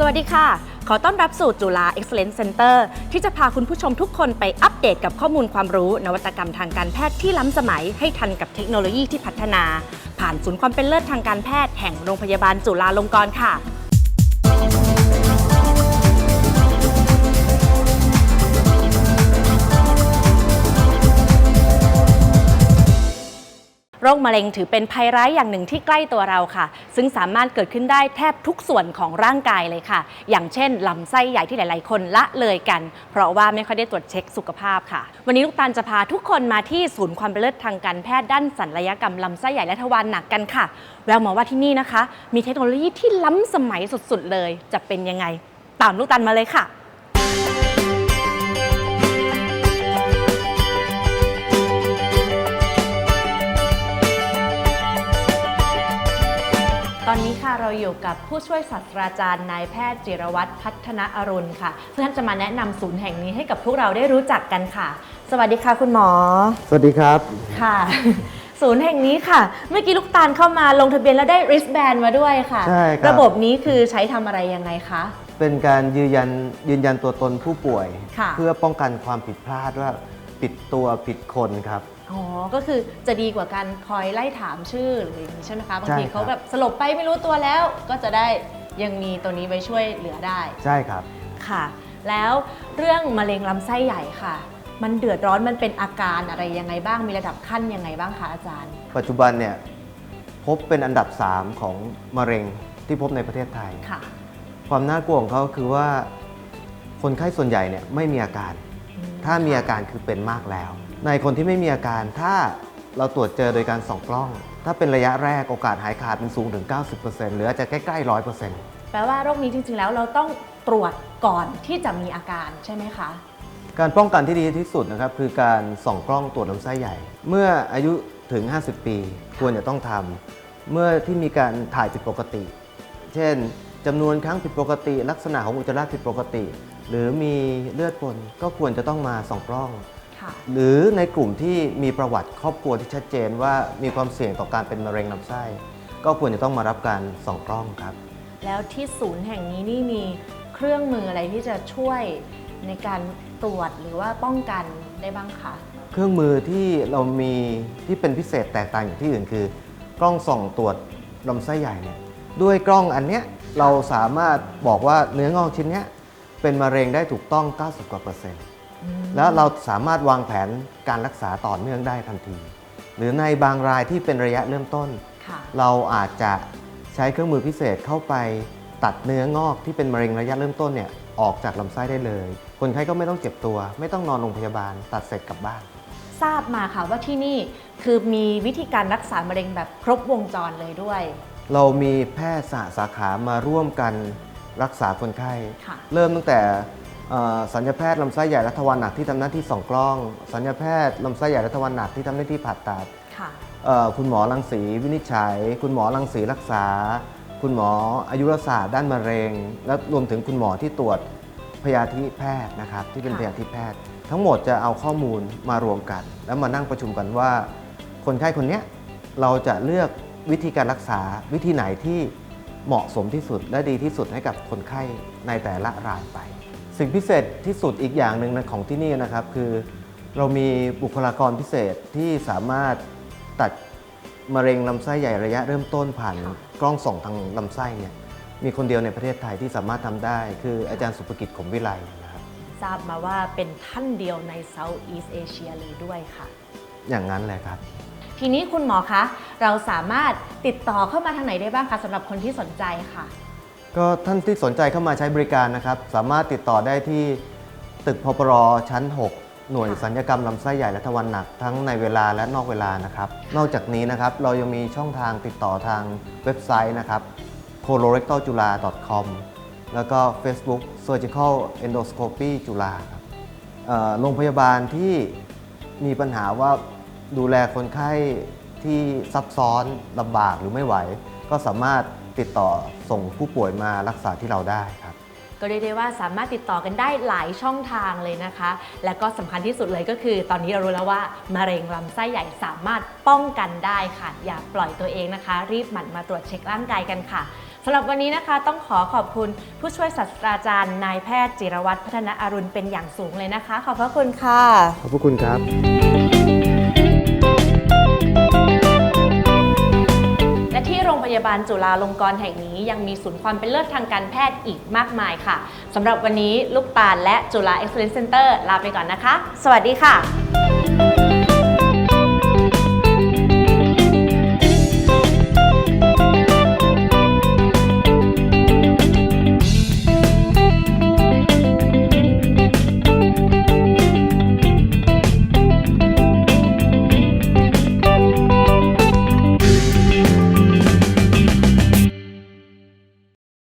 สวัสดีค่ะ ขอต้อนรับสู่จุฬา Excellence Center ที่จะพาคุณผู้ชมทุกคนไปอัปเดตกับข้อมูลความรู้ นวัตกรรมทางการแพทย์ที่ล้ำสมัยให้ทันกับเทคโนโลยีที่พัฒนา ผ่านศูนย์ความเป็นเลิศทางการแพทย์แห่งโรงพยาบาลจุฬาลงกรณ์ค่ะ รคมะเร็งถือเป็นภัยร้ายอย่างหนึ่งที่ใกล้ตัวเราค่ะ ซึ่งสามารถเกิดขึ้นได้แทบทุกส่วนของร่างกายเลยค่ะ อย่างเช่นลำไส้ใหญ่ที่หลาย ๆ คนละเลยกัน เพราะว่าไม่ค่อยได้ตรวจเช็คสุขภาพค่ะ วันนี้ลูกตาลจะพาทุกคนมาที่ศูนย์ความเป็นเลิศทางการแพทย์ด้านศัลยกรรมลำไส้ใหญ่และทวารหนักกันค่ะ แววมาว่าที่นี่นะคะ มีเทคโนโลยีที่ล้ำสมัยสุด ๆ เลย จะเป็นยังไง ตามลูกตาลมาเลยค่ะ ตอนนี้ค่ะเราอยู่กับผู้ช่วยศาสตราจารย์นายแพทย์จิรวัตรพัฒนอรุณค่ะซึ่งท่านจะมาแนะนำศูนย์แห่งนี้ให้กับพวกเราได้รู้จักกันค่ะ สวัสดีค่ะคุณหมอสวัสดีครับ ค่ะ ศูนย์แห่งนี้ค่ะ เมื่อกี้ลูกตาลเข้ามาลงทะเบียนแล้วได้ wristband มาด้วยค่ะ ใช่ครับ ระบบนี้คือใช้ทำอะไรยังไงคะ เป็นการยืนยันยืนยันตัวตนผู้ป่วย ค่ะ เพื่อป้องกันความผิดพลาดว่าผิดตัวผิดคนครับ อ๋อ ก็คือจะดีกว่าการคอยไล่ถามชื่อหรืออย่างนี้ใช่ไหมคะบางทีใช่ครับ เขาแบบสลบไปไม่รู้ตัวแล้ว ก็จะได้ยังมีตัวนี้ไว้ช่วยเหลือได้ ใช่ครับ ค่ะ แล้วเรื่องมะเร็งลำไส้ใหญ่ค่ะ มันเดือดร้อนมันเป็นอาการอะไรยังไงบ้างมีระดับขั้นยังไงบ้างคะอาจารย์ ปัจจุบันเนี่ยพบเป็นอันดับ 3 ของมะเร็งที่พบในประเทศไทย ค่ะความน่ากลัวของเขาคือว่าคนไข้ส่วนใหญ่เนี่ยไม่มีอาการ อืมถ้ามีอาการคือเป็นมากแล้ว ในคนที่ไม่มีอาการถ้าเราตรวจเจอโดยการส่องกล้อง ถ้าเป็นระยะแรกโอกาสหายขาดเป็นสูงถึง 90%หรืออาจจะใกล้ๆ 100%แปลว่าโรคนี้จริงๆ แล้วเราต้องตรวจก่อนที่จะมีอาการใช่ไหมคะ การป้องกันที่ดีที่สุดนะครับคือการส่องกล้องตรวจลำไส้ใหญ่ เมื่ออายุถึง 50 ปี ควรจะต้องทำเมื่อที่มีการถ่ายผิดปกติ เช่นจำนวนครั้งผิดปกติ ลักษณะของอุจจาระผิดปกติ หรือมีเลือดปนก็ควรจะต้องมาส่องกล้อง ค่ะ หรือในกลุ่มที่มีประวัติครอบครัวที่ชัดเจนว่ามีความเสี่ยงต่อการเป็นมะเร็งลำไส้ ก็ควรจะต้องมารับการส่องกล้องครับ แล้วที่ศูนย์แห่งนี้นี่มีเครื่องมืออะไรที่จะช่วยในการตรวจหรือว่าป้องกันได้บ้างคะ เครื่องมือที่เรามีที่เป็นพิเศษแตกต่างจากที่อื่นคือ กล้องส่องตรวจลำไส้ใหญ่เนี่ยด้วยกล้องอันเนี้ยเราสามารถบอกว่าเนื้องอกชิ้นเนี้ยเป็นมะเร็งได้ถูกต้อง 90กว่าเปอร์เซ็นต์ แล้วเราสามารถวางแผนการรักษาต่อเนื่องได้ทันที หรือในบางรายที่เป็นระยะเริ่มต้นค่ะเราอาจจะใช้เครื่องมือพิเศษเข้าไปตัดเนื้องอกที่เป็นมะเร็งระยะเริ่มต้นเนี่ยออกจากลำไส้ได้เลย คนไข้ก็ไม่ต้องเจ็บตัว ไม่ต้องนอนโรงพยาบาล ตัดเสร็จกลับบ้าน ทราบมาค่ะว่าที่นี่คือมีวิธีการรักษามะเร็งแบบครบวงจรเลยด้วย เรามีแพทย์สหสาขามาร่วมกันรักษาคนไข้ค่ะเริ่มตั้งแต่เอ่อ สัญญาแพทย์ลำไส้ใหญ่และทวารหนักที่ทำหน้าที่ส่องกล้อง สัญญาแพทย์ลำไส้ใหญ่และทวารหนักที่ทำหน้าที่ผ่าตัดค่ะเอ่อคุณหมอรังสีวินิจฉัย คุณหมอรังสีรักษา คุณหมออายุรศาสตร์ด้านมะเร็ง และรวมถึงคุณหมอที่ตรวจพยาธิแพทย์นะครับที่เป็นค่ะพยาธิแพทย์ ทั้งหมดจะเอาข้อมูลมารวมกัน แล้วมานั่งประชุมกันว่า คนไข้คนเนี้ยเราจะเลือกวิธีการรักษาวิธีไหนที่เหมาะสมที่สุดและดีที่สุดให้กับคนไข้ในแต่ละรายไป สิ่งพิเศษที่สุดอีกอย่างหนึ่งนะของที่นี่นะครับ คือเรามีบุคลากรพิเศษที่สามารถตัดมะเร็งลำไส้ใหญ่ระยะเริ่มต้นผ่านค่ะกล้องส่องทางลำไส้เนี่ยมีคนเดียวในประเทศไทยที่สามารถทำได้ คืออาจารย์สุภกิจขมวิไลนะครับทราบมาว่าเป็นท่านเดียวใน Southeast Asia เลยด้วยค่ะ อย่างนั้นเลยครับ ทีนี้คุณหมอคะ เราสามารถติดต่อเข้ามาทางไหนได้บ้างคะสำหรับคนที่สนใจค่ะ ก็ท่านที่สนใจเข้ามาใช้บริการนะครับ สามารถติดต่อได้ที่ตึกพปรชั้น 6 หน่วยสัญญกรรมลำไส้ใหญ่และทวารหนักทั้งในเวลาและนอกเวลานะครับ นอกจากนี้นะครับเรายังมีช่องทางติดต่อทางเว็บไซต์นะครับ colorectaljula.com แล้วก็ Facebook Surgical Endoscopy จุฬาครับเอ่อโรงพยาบาลที่มีปัญหาว่าดูแลคนไข้ที่ซับซ้อนลำบากหรือไม่ไหว ก็สามารถ ติดต่อส่งผู้ป่วยมารักษาที่เราได้ครับ ก็เรียกได้ว่าสามารถติดต่อกันได้หลายช่องทางเลยนะคะ และก็สำคัญที่สุดเลยก็คือ ตอนนี้เรารู้แล้วว่ามะเร็งลำไส้ใหญ่สามารถป้องกันได้ค่ะ อย่าปล่อยตัวเองนะคะ รีบหมั่นมาตรวจเช็คร่างกายกันค่ะสำหรับวันนี้นะคะต้องขอขอบคุณผู้ช่วยศาสตราจารย์นายแพทย์จิรวัตรพัฒนาอรุณเป็นอย่างสูงเลยนะคะ ขอบพระคุณค่ะ ขอบพระคุณครับ โรงพยาบาลจุฬาลงกรณ์แห่งนี้ยังมีศูนย์ความเป็นเลิศทางการแพทย์อีกมากมายค่ะสำหรับวันนี้ลูกตาลและจุฬาเอ็กซ์ l ลนเซนเตอร์ลาไปก่อนนะคะ สวัสดีค่ะ